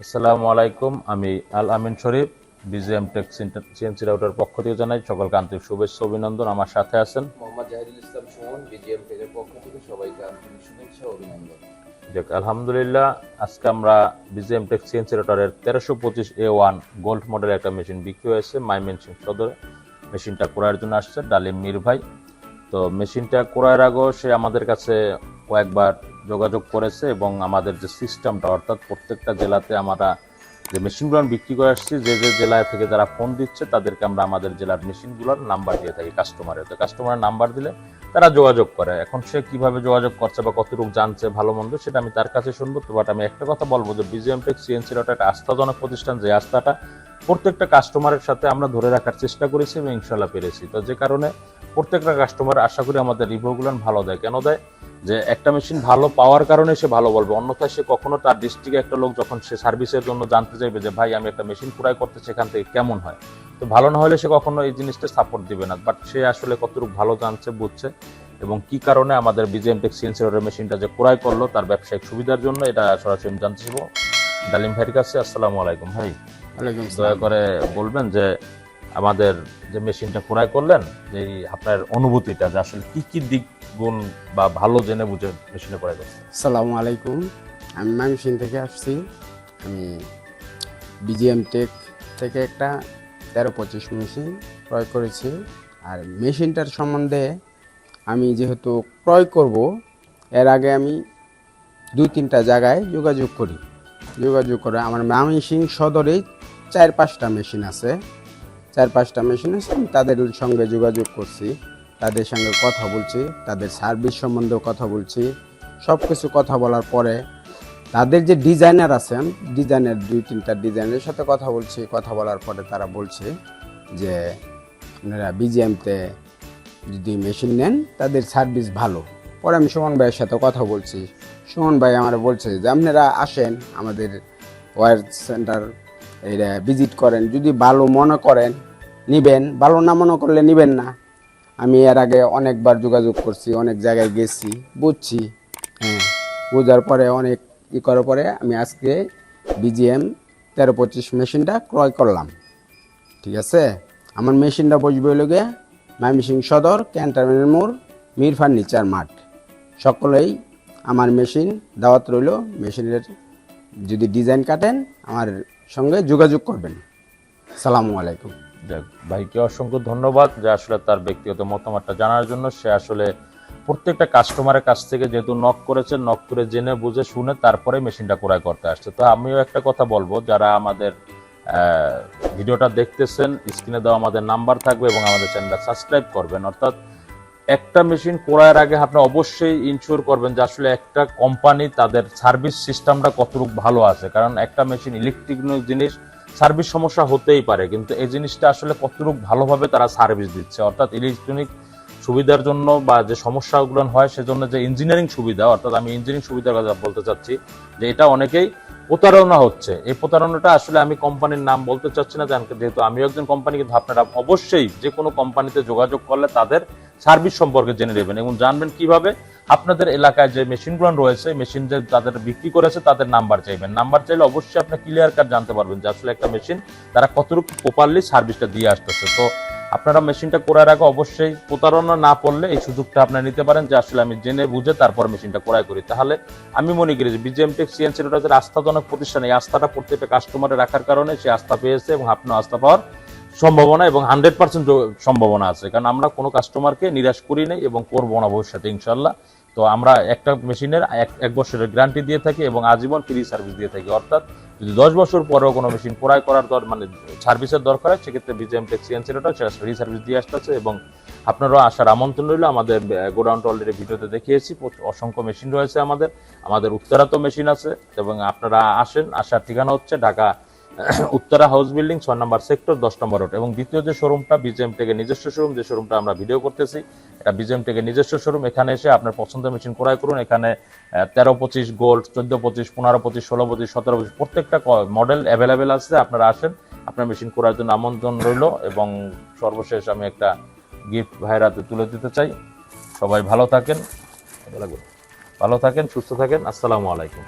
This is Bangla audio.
আসসালামু আলাইকুম, আমি Al Amin Sharif, BGM tech CNC router পক্ষ থেকে জানাই সকলকে আন্তরিক শুভেচ্ছা অভিনন্দন। আমার সাথে আছেন মোহাম্মদ জাহিদুল ইসলাম সুমন, বিজিএম টেকের পক্ষ থেকে সবাইকে আন্তরিক শুভেচ্ছা অভিনন্দন। যাক, আলহামদুলিল্লাহ, আজকে আমরা বিজেএম টেক সিএনসি তেরোশো পঁচিশ এ ওয়ান গোল্ড মডেলের একটা মেশিন বিক্রি হয়েছে মাইমেনসিং সদরে মেশিনটা ক্রয়ের জন্য আসছে ডালিম মির ভাই। তো মেশিনটা ক্রয়ের আগেও সে আমাদের কাছে কয়েকবার যোগাযোগ করেছে এবং আমাদের যে সিস্টেমটা অর্থাৎ প্রত্যেকটা জেলাতে আমরা যে মেশিনগুলো বিক্রি করে আসছি, যে যে জেলায় থেকে যারা ফোন দিচ্ছে, তাদেরকে আমরা আমাদের জেলার মেশিনগুলোর নাম্বার দিয়ে থাকি কাস্টমারের তো কাস্টমারের নাম্বার দিলে তারা যোগাযোগ করে। এখন সে কীভাবে যোগাযোগ করছে বা কতটুকু জানছে, ভালো মন্দ, সেটা আমি তার কাছে শুনব। তো বাট আমি একটা কথা বলব যে বিজিএম টেক সিএনসির একটা আস্থাজনক প্রতিষ্ঠান, যে আস্থাটা প্রত্যেকটা কাস্টমারের সাথে আমরা ধরে রাখার চেষ্টা করেছি এবং ইনশাল্লাহ পেরেছি। তো যে কারণে প্রত্যেকটা কাস্টমার আশা করি আমাদের রিভিউগুলো ভালো দেয়। কেন দেয়? যে একটা মেশিন ভালো পাওয়ার কারণে সে ভালো বলবে অন্যথায় সে কখনো তার ডিস্ট্রিক্টে একটা লোক যখন সে সার্ভিসের জন্য জানতে চাইবে যে ভাই আমি একটা মেশিন ক্রয় করতে সেখান থেকে কেমন হয়? তো ভালো না হলে সে কখনো এই জিনিসটা সাপোর্ট দিবে না। বাট সে আসলে কতটুকু ভালো জানছে বুঝছে এবং কি কারণে আমাদের বিজেএম টেক সিএনসির মেশিনটা যে ক্রয় করল তার ব্যবসায়িক সুবিধার জন্য এটা সরাসরি আমি জানতে চাইব। ডালিম ভাইয়ের কাছে আসসালামু আলাইকুম ভাই। দয়া করে বলবেন যে আমাদের যে মেশিনটা ক্রয় করলেন যে আপনার অনুভূতিটা যে আসলে কি কি দিক গুণ বা ভালো জেনে বুঝে মেশিনে ক্রয় করছেন? আসসালামু আলাইকুম। আমি মাইমসিং থেকে আসছি। আমি বিজিএম টেক থেকে একটা তেরো পঁচিশ মেশিন ক্রয় করেছি। আর মেশিনটার সম্বন্ধে আমি যেহেতু ক্রয় করব, এর আগে আমি দুই তিনটা জায়গায় যোগাযোগ করি। যোগাযোগ করে আমার মামিসিং সদরেই চার পাঁচটা মেশিন আছে। চার পাঁচটা মেশিন আছে, আমি তাদের সঙ্গে যোগাযোগ করছি, তাদের সঙ্গে কথা বলছি, তাদের সার্ভিস সম্বন্ধেও কথা বলছি। সব কিছু কথা বলার পরে তাদের যে ডিজাইনার আছেন ডিজাইনের দুই তিনটা ডিজাইনের সাথে কথা বলছি, কথা বলার পরে তারা বলছে যে, আপনারা বিজিএমতে যদি মেশিন নেন, তাদের সার্ভিস ভালো। পরে আমি সুমন ভাইয়ের সাথে কথা বলছি। সুমন ভাই আমার বলছে যে, আপনারা আসেন আমাদের ওয়ার সেন্টার এটা ভিজিট করেন। যদি ভালো মনে করেন, নিবেন। ভালো না মনে করলে নিবেন না। আমি এর আগে অনেকবার যোগাযোগ করছি, অনেক জায়গায় গেছি, বুঝছি। হ্যাঁ বোঝার পরে অনেক ই করার পরে আমি আজকে বিজিএম তেরো পঁচিশ মেশিনটা ক্রয় করলাম। ঠিক আছে? আমার মেশিনটা বসবে লোকে ময়মনসিং সদর ক্যান্টনমেন্ট মোড়, মির ফার্নিচার মাঠ। সকলেই আমার মেশিন দাওয়াত রইল। মেশিনের যদি ডিজাইন কাটেন, আমার সঙ্গে যোগাযোগ করবেন। সালামু আলাইকুম। যাক, ভাইকে অসংখ্য ধন্যবাদ যে আসলে তার ব্যক্তিগত মতামতটা জানার জন্য। সে আসলে প্রত্যেকটা কাস্টমারের কাছ থেকে যেহেতু নক করেছে নক করে জেনে বুঝে শুনে তারপরে মেশিনটা ক্রয় করতে আসছে। তো আমিও একটা কথা বলব যারা আমাদের ভিডিওটা দেখতেছেন স্ক্রিনে দেওয়া আমাদের নাম্বার থাকবে এবং আমাদের চ্যানেলটা সাবস্ক্রাইব করবেন। অর্থাৎ একটা মেশিন করার আগে আপনি অবশ্যই ইনশিওর করবেন যে আসলে একটা কোম্পানি তাদের সার্ভিস সিস্টেমটা কতটুকু ভালো আছে। কারণ একটা মেশিন ইলেকট্রিক জিনিস সার্ভিস সমস্যা হতেই পারে, কিন্তু এই জিনিসটা আসলে কতটুকু ভালোভাবে তারা সার্ভিস দিচ্ছে। অর্থাৎ ইলেকট্রনিক সুবিধার জন্য বা যে সমস্যাগুলো হয়, সেজন্য যে ইঞ্জিনিয়ারিং সুবিধা, অর্থাৎ আমি ইঞ্জিনিয়ারিং সুবিধার কথা বলতে চাচ্ছি, যে এটা অনেকেই প্রতারণা হচ্ছে। এই প্রতারণাটা আসলে আমি কোম্পানির নাম বলতে চাচ্ছি না যেহেতু আমিও একজন কোম্পানি, কিন্তু আপনারা অবশ্যই যে কোনো কোম্পানিতে যোগাযোগ করলে তাদের সার্ভিস সম্পর্কে জেনে নেবেন এবং জানবেন কীভাবে আপনাদের এলাকায় যে মেশিনগুলো রয়েছে মেশিন যে তাদের বিক্রি করেছে, তাদের নাম্বার চাইবেন। নাম্বার চাইলে অবশ্যই আপনি ক্লিয়ার কাট জানতে পারবেন যে আসলে একটা মেশিন তারা কতটুকু প্রপারলি সার্ভিসটা দিয়ে আসতেছে। তো আপনারা মেশিনটা করার আগে অবশ্যই প্রতারণা না পড়লে এই সুযোগটা আপনারা নিতে পারেন যে আসলে আমি জেনে বুঝে তারপর মেশিনটা ক্রয় করি। তাহলে আমি মনে করি যে বিজিএম টেক সিএনসি যে আস্থাজনক প্রতিষ্ঠান, এই আস্থাটা প্রত্যেকটা কাস্টমারে রাখার কারণে সে আস্থা পেয়েছে এবং আপনিও আস্থা পাওয়ার সম্ভাবনা এবং হান্ড্রেড পার্সেন্ট সম্ভাবনা আছে। কারণ আমরা কোনো কাস্টমারকে নিরাশ করি নাই এবং করব না ভবিষ্যতে ইনশাল্লাহ তো আমরা একটা মেশিনের এক বছরের গ্যারান্টি দিয়ে থাকি এবং আজীবন ফ্রি সার্ভিস দিয়ে থাকি। অর্থাৎ যদি দশ বছর পরেও কোনো মেশিন ক্রয় করার দর মানে সার্ভিসের দরকার হয়, সেক্ষেত্রে বিজেএম ফ্রি সার্ভিস দিয়ে আসতেছে এবং আপনারাও আসার আমন্ত্রণ রইল। আমাদের গোডাউনটা অলরেডি ভিডিওতে দেখিয়েছি অসংখ্য মেশিন রয়েছে আমাদের। আমাদের উত্তরাত মেশিন আছে এবং আপনারা আসেন, আসার ঠিকানা হচ্ছে ঢাকা উত্তরা হাউস বিল্ডিং ছয় নম্বর সেক্টর দশ নম্বর রোড এবং দ্বিতীয় যে শোরুমটা বিজেএম থেকে নিজস্ব শোরুম যে শোরুমটা আমরা ভিডিও করতেছি, এটা বিজেএম থেকে নিজস্ব শোরুম এখানে এসে আপনার পছন্দের মেশিন ক্রয় করুন। এখানে তেরো পঁচিশ গোল্ড চোদ্দ পঁচিশ, পনেরো পঁচিশ, ষোলো পঁচিশ, সতেরো পঁচিশ, প্রত্যেকটা মডেল অ্যাভেলেবেল আছে। আপনারা আসেন, আপনার মেশিন করার জন্য আমন্ত্রণ রইল এবং সর্বশেষ আমি একটা গিফট ভাইয়ের হাতে তুলে দিতে চাই। সবাই ভালো থাকেন। ভালো থাকেন, সুস্থ থাকেন। আসসালামু আলাইকুম।